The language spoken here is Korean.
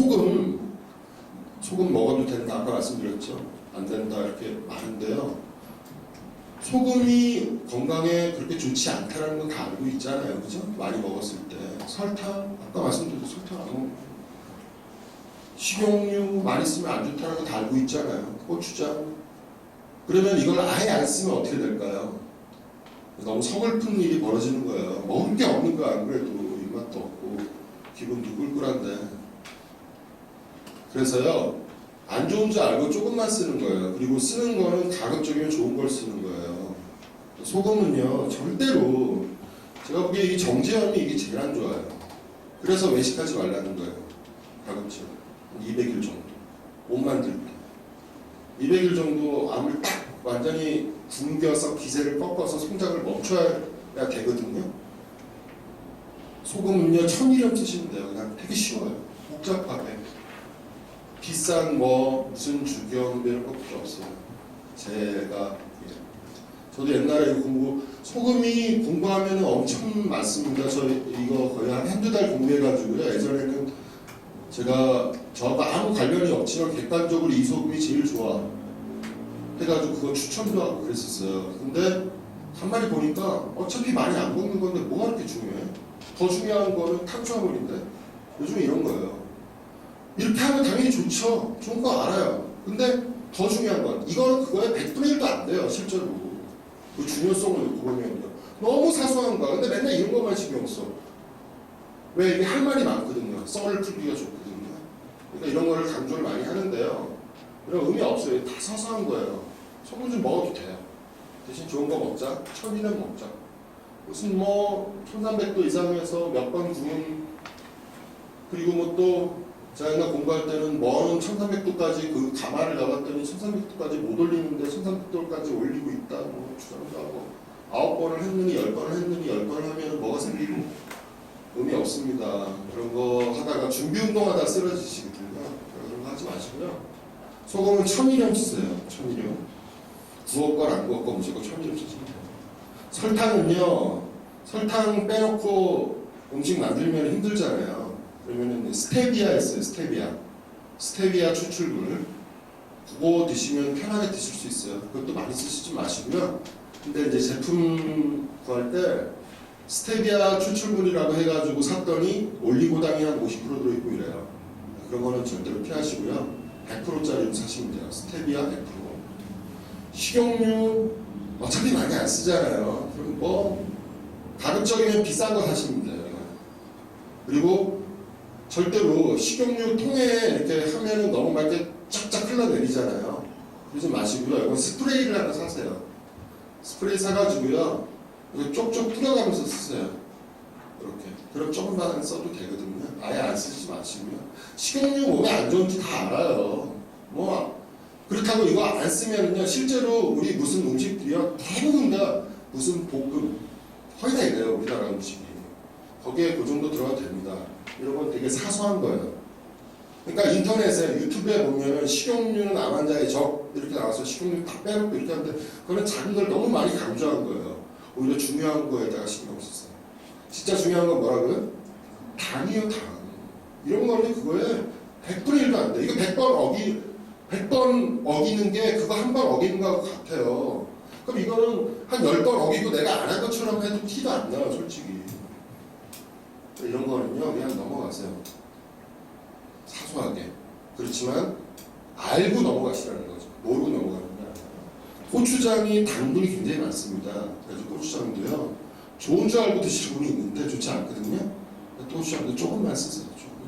소금 소금 먹어도 된다 아까 말씀드렸죠? 안 된다 이렇게 많은데요. 소금이 건강에 그렇게 좋지 않다는 건 다 알고 있잖아요. 그죠? 많이 먹었을 때. 설탕 아까 말씀드린 설탕. 안 먹고 식용유 많이 쓰면 안 좋다는 거 다 알고 있잖아요. 고추장. 그러면 이걸 아예 안 쓰면 어떻게 될까요? 너무 서글픈 일이 벌어지는 거예요. 먹을 게 없는 거야 안 그래도. 입맛도 없고. 기분도 꿀꿀한데 그래서요 안 좋은 줄 알고 조금만 쓰는 거예요. 그리고 쓰는 거는 가급적이면 좋은 걸 쓰는 거예요. 소금은요 절대로 제가 보기에 이 정제염이 이게 제일 안 좋아요. 그래서 외식하지 말라는 거예요. 가급적 200일 정도 못 만들 때 200일 정도 암을 딱 완전히 굶겨서 기세를 꺾어서 성장을 멈춰야 되거든요. 소금은요 천일염 쓰시면 돼요. 그냥 되게 쉬워요. 복잡하게. 비싼 뭐 무슨 주경 이런 것밖에 없어요. 제가 예. 저도 옛날에 공부 소금이 공부하면 엄청 많습니다. 저 이거 거의 한 한두 달 공부해가지고요. 예전에는 제가 저하고 아무 관련이 없지만 객관적으로 이 소금이 제일 좋아 해가지고 그거 추천도 하고 그랬었어요. 근데 한마디 보니까 어차피 많이 안 먹는 건데 뭐가 그렇게 중요해? 더 중요한 거는 탄수화물인데 요즘 이런 거예요. 이렇게 하면 당연히 좋죠. 좋은 거 알아요. 근데 더 중요한 건 이거는 그거에 100분의 1도 안 돼요. 실제로. 그 중요성을 보면요. 너무 사소한 거야. 근데 맨날 이런 것만 신경 써. 왜 이게 할 말이 많거든요. 썰을 풀기가 좋거든요. 그러니까 이런 거를 강조를 많이 하는데요. 그런 의미 없어요. 다 사소한 거예요. 소금 좀 먹어도 돼요. 대신 좋은 거 먹자. 천이는 먹자. 무슨 뭐 1300도 이상에서 몇 번 구운 그리고 뭐또 제가 옛날 공부할 때는 먼 1300도까지 그 가마를 잡았더니 1300도까지 못 올리는데 1300도까지 올리고 있다 뭐 주장도 하고 아홉 번을 했느니 열 번을 했느니 열 번을 하면 뭐가 생기고 의미 없습니다. 그런 거 하다가 준비 운동하다 쓰러지시거든요. 그런 거 하지 마시고요. 소금은 천일염 쓰세요. 천일염. 구웠건 안 구웠건 무조건 천일염 돼요. 설탕은요. 설탕 빼놓고 음식 만들면 힘들잖아요. 그러면은 스테비아 있어요. 스테비아. 스테비아 추출물. 그거 드시면 편하게 드실 수 있어요. 그것도 많이 쓰시지 마시고요. 근데 이제 제품 구할 때 스테비아 추출물이라고 해가지고 샀더니 올리고당이 한 50% 들어있고 이래요. 그런 거는 절대로 피하시고요. 100%짜리로 사시면 돼요. 스테비아 100%. 식용유 어차피 많이 안 쓰잖아요. 그럼 뭐 가급적이면 비싼 거 사시면 돼요. 그리고 절대로 식용유 통에 이렇게 하면은 너무 맑게 쫙쫙 흘러내리잖아요. 그러지 마시고요. 이건 스프레이를 하나 사세요. 스프레이 사가지고요. 이거 쪽쪽 뿌려가면서 쓰세요. 이렇게. 그럼 조금만 써도 되거든요. 아예 안 쓰지 마시고요. 식용유 몸에 안 좋은지 다 알아요. 뭐 그렇다고 이거 안 쓰면은요. 실제로 우리 무슨 음식들이요. 대부분 다 무슨 볶음 거의 다 이래요. 우리나라 음식이. 거기에 그 정도 들어가도 됩니다. 건 되게 사소한 거예요. 그러니까 인터넷에 유튜브에 보면은 식용유는 암 환자의 적 이렇게 나와서 식용유 다 빼놓고 이렇게 하는데 그거는 자기 걸 너무 많이 강조한 거예요. 오히려 중요한 거에다가 신경 썼어요. 진짜 중요한 건 뭐라고요? 당이요 당. 이런 거는 그거에 100분의 1도 안 돼. 이거 100번 어기 100번 어기는 게 그거 한 번 어기는 거하고 같아요. 그럼 이거는 한 10번 어기고 내가 안 한 것처럼 해도 티가 안 나요, 솔직히. 이런 거는요, 그냥 넘어가세요. 사소하게. 그렇지만, 알고 넘어가시라는 거죠. 모르고 넘어가는 게 아니라. 고추장이 당분이 굉장히 많습니다. 그래서 고추장도요, 좋은 줄 알고 드시는 분이 있는데 좋지 않거든요. 고추장도 조금만 쓰세요, 조금.